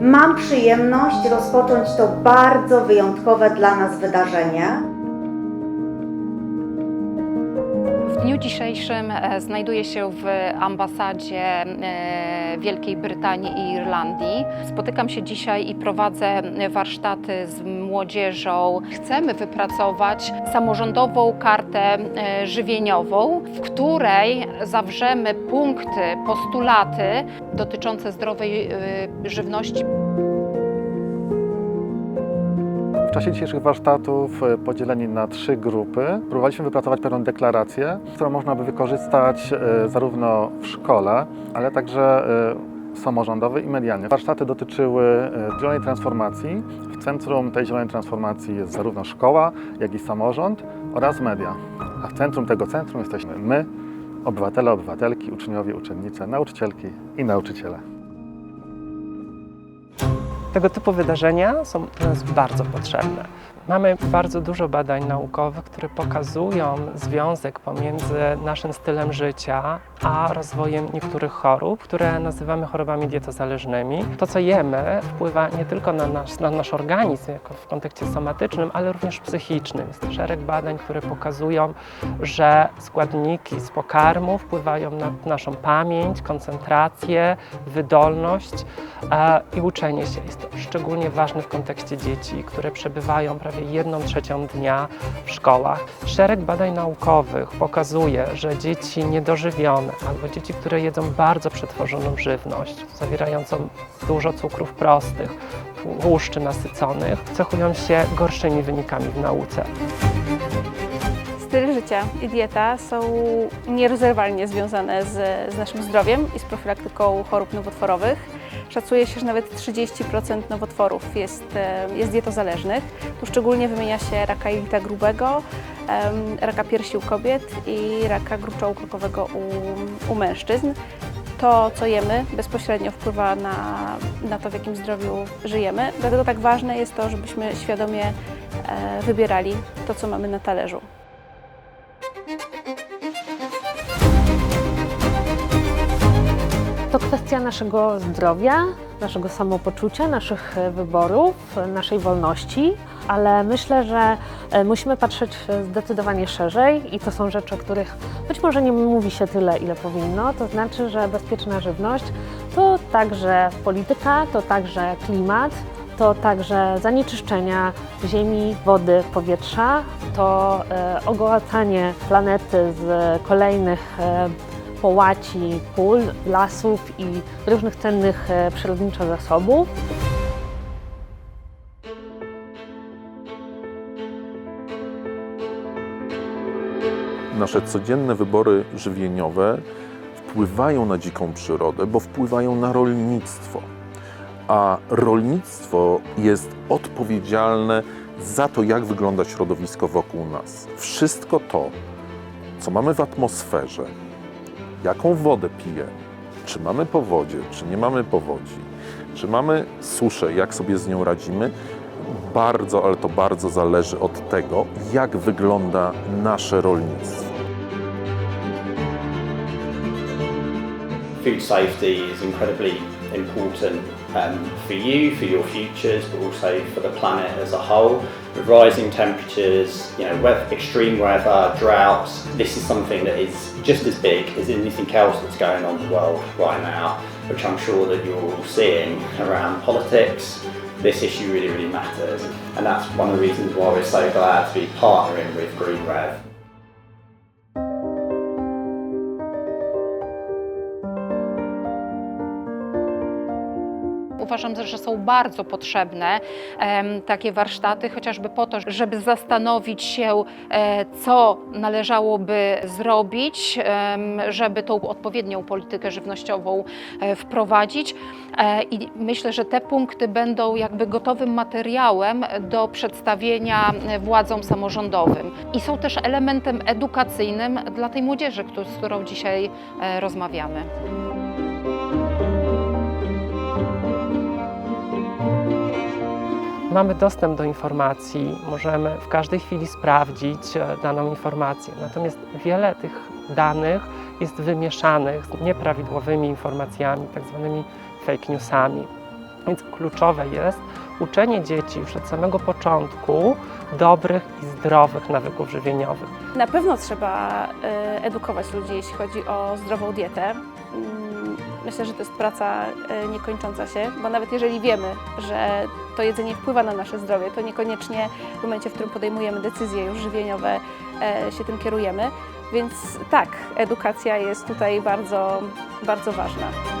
Mam przyjemność rozpocząć to bardzo wyjątkowe dla nas wydarzenie. Dniu dzisiejszym e, znajduję się w ambasadzie e, Wielkiej Brytanii i Irlandii. Spotykam się dzisiaj i prowadzę warsztaty z młodzieżą. Chcemy wypracować samorządową kartę e, żywieniową, w której zawrzemy punkty, postulaty dotyczące zdrowej żywności. W czasie dzisiejszych warsztatów e, podzieleni na trzy grupy próbowaliśmy wypracować pewną deklarację, którą można by wykorzystać e, zarówno w szkole, ale także e, samorządowej i medialnej. Warsztaty dotyczyły zielonej transformacji. W centrum tej zielonej transformacji jest zarówno szkoła, jak i samorząd oraz media. A w centrum tego centrum jesteśmy my, obywatele, obywatelki, uczniowie, uczennice, nauczycielki i nauczyciele. Tego typu wydarzenia są dla nas bardzo potrzebne. Mamy bardzo dużo badań naukowych, które pokazują związek pomiędzy naszym stylem życia a rozwojem niektórych chorób, które nazywamy chorobami dietozależnymi. To, co jemy, wpływa nie tylko na nasz, na nasz organizm jako w kontekście somatycznym, ale również psychicznym. Jest szereg badań, które pokazują, że składniki z pokarmu wpływają na naszą pamięć, koncentrację, wydolność e, i uczenie się. Jest to szczególnie ważne w kontekście dzieci, które przebywają prawie jedną trzecią dnia w szkołach. Szereg badań naukowych pokazuje, że dzieci niedożywione albo dzieci, które jedzą bardzo przetworzoną żywność, zawierającą dużo cukrów prostych, tłuszczy nasyconych, cechują się gorszymi wynikami w nauce. Styl życia i dieta są nierozerwalnie związane z, z naszym zdrowiem i z profilaktyką chorób nowotworowych. Szacuje się, że nawet 30% nowotworów jest, e, jest dietozależnych. Tu szczególnie wymienia się raka jelita grubego, raka piersi u kobiet i raka gruczołu krokowego u, u mężczyzn. To, co jemy, bezpośrednio wpływa na, na to, w jakim zdrowiu żyjemy. Dlatego tak ważne jest to, żebyśmy świadomie e, wybierali to, co mamy na talerzu. To kwestia naszego zdrowia, naszego samopoczucia, naszych e, wyborów, naszej wolności, ale myślę, że e, musimy patrzeć e, zdecydowanie szerzej i to są rzeczy, o których być może nie mówi się tyle, ile powinno. To znaczy, że bezpieczna żywność to także polityka, to także klimat, to także zanieczyszczenia ziemi, wody, powietrza, to e, ogołacanie planety z kolejnych połaci pól, lasów i różnych cennych e, przyrodniczo zasobów. Nasze codzienne wybory żywieniowe wpływają na dziką przyrodę, bo wpływają na rolnictwo. A rolnictwo jest odpowiedzialne za to, jak wygląda środowisko wokół nas. Wszystko to, co mamy w atmosferze, jaką wodę pijemy, czy mamy powodzie, czy nie mamy powodzi, czy mamy suszę, jak sobie z nią radzimy, bardzo, ale to bardzo zależy od tego, jak wygląda nasze rolnictwo. food safety is incredibly important um, for you, for your futures, but also for the planet as a whole. With rising temperatures, you know, weather, extreme weather, droughts, this is something that is just as big as anything else that's going on in the world right now, which I'm sure that you're all seeing around politics. This issue really, really matters, and that's one of the reasons why we're so glad to be partnering with Green Rev. Uważam, że są bardzo potrzebne takie warsztaty, chociażby po to, żeby zastanowić się, e, co należałoby zrobić, żeby tą odpowiednią politykę żywnościową e, wprowadzić. E, I myślę, że te punkty będą jakby gotowym materiałem do przedstawienia władzom samorządowym. I są też elementem edukacyjnym dla tej młodzieży, z którą dzisiaj rozmawiamy. Mamy dostęp do informacji, możemy w każdej chwili sprawdzić e, daną informację. Natomiast wiele tych danych jest wymieszanych z nieprawidłowymi informacjami, tak zwanymi fake newsami. Więc kluczowe jest uczenie dzieci już od samego początku dobrych i zdrowych nawyków żywieniowych. Na pewno trzeba e, edukować ludzi, jeśli chodzi o zdrową dietę. Myślę, że to jest praca e, niekończąca się, bo nawet jeżeli wiemy, że to jedzenie wpływa na nasze zdrowie, to niekoniecznie w momencie, w którym podejmujemy decyzje już żywieniowe, e, się tym kierujemy. Więc tak, edukacja jest tutaj bardzo, bardzo ważna.